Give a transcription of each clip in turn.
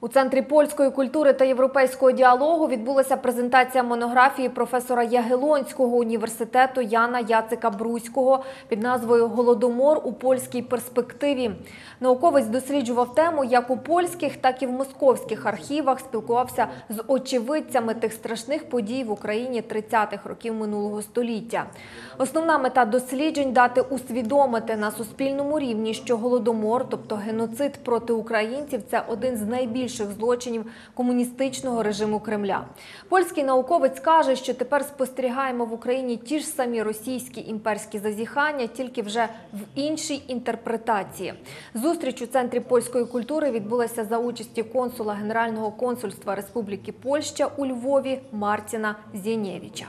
У центрі польської культури та європейського діалогу відбулася презентація монографії професора Ягелонського університету Яна Яцика Бруського під назвою Голодомор у польській перспективі. Науковець досліджував тему як у польських, так і в московських архівах. Спілкувався з очевидцями тих страшних подій в Україні 30-х років минулого століття. Основна мета досліджень дати усвідомити на суспільному рівні, що голодомор, тобто геноцид проти українців, це один з найбільших злочинів комуністичного режиму Кремля. Польський науковець каже, що тепер спостерігаємо в Україні ті ж самі російські імперські зазіхання, тільки вже в іншій інтерпретації. Зустріч у центрі польської культури відбулася за участі консула Генерального консульства Республіки Польща у Львові Мартіна Зєнєвіча.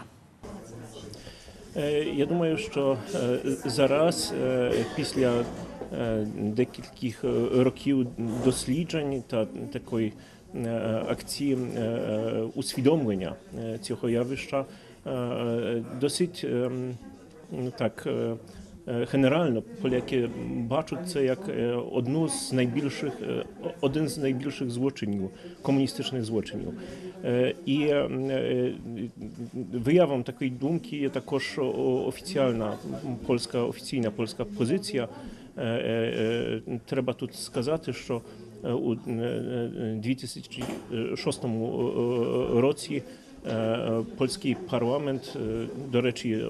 Е, Я думаю, що е, зараз, е, після декількох е, років досліджень та такої е, акції е, е, усвідомлення е, цього явища, е, е, досить ем, так. е, е, Генерально поляки бачать це як е, одну з найбільших, е, один з найбільших злочинів, комуністичних злочинів. Е, І е, е, виявом такої думки є також о- офіціальна польська офіційна польська позиція. Е, е, е, Треба тут сказати, що у е, е, 2006 е, році польський парламент, до речі,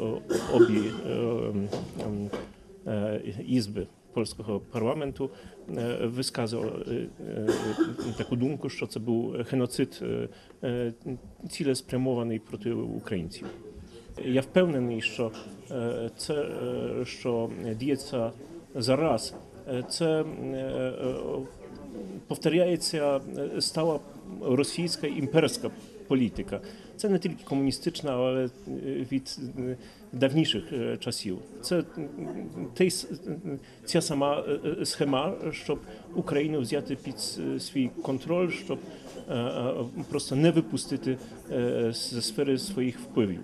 обі ем, ізби польського парламенту висказав е, таку думку, що це був геноцид цілеспрямований проти українців. Я впевнений, що це, що діється зараз, е, це е, е, повторяється е, стала російська імперська політика. Це не тільки комуністична, але е, від е, давніших е, часів. Це м, той с- ця сама е, е, схема, щоб Україну взяти під с- свій контроль, щоб е, е, просто не випустити е, з сфери своїх впливів.